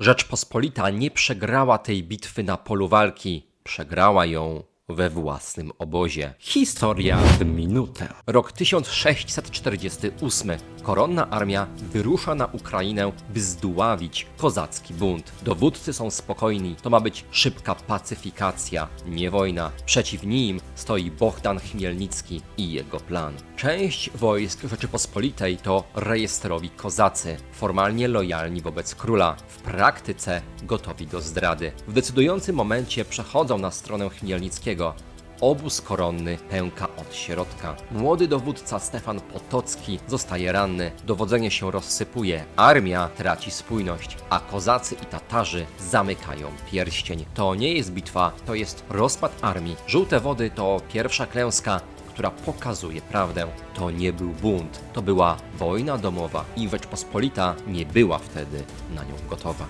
Rzeczpospolita nie przegrała tej bitwy na polu walki, przegrała ją we własnym obozie. Historia w minutę. Rok 1648. Koronna armia wyrusza na Ukrainę, by zdławić kozacki bunt. Dowódcy są spokojni, to ma być szybka pacyfikacja, nie wojna. Przeciw nim stoi Bohdan Chmielnicki i jego plan. Część wojsk Rzeczypospolitej to rejestrowi kozacy, formalnie lojalni wobec króla, w praktyce gotowi do zdrady. W decydującym momencie przechodzą na stronę Chmielnickiego. Obóz koronny pęka od środka. Młody dowódca Stefan Potocki zostaje ranny, dowodzenie się rozsypuje, armia traci spójność, a kozacy i Tatarzy zamykają pierścień. To nie jest bitwa, to jest rozpad armii. Żółte wody to pierwsza klęska, która pokazuje prawdę. To nie był bunt, to była wojna domowa i Rzeczpospolita nie była wtedy na nią gotowa.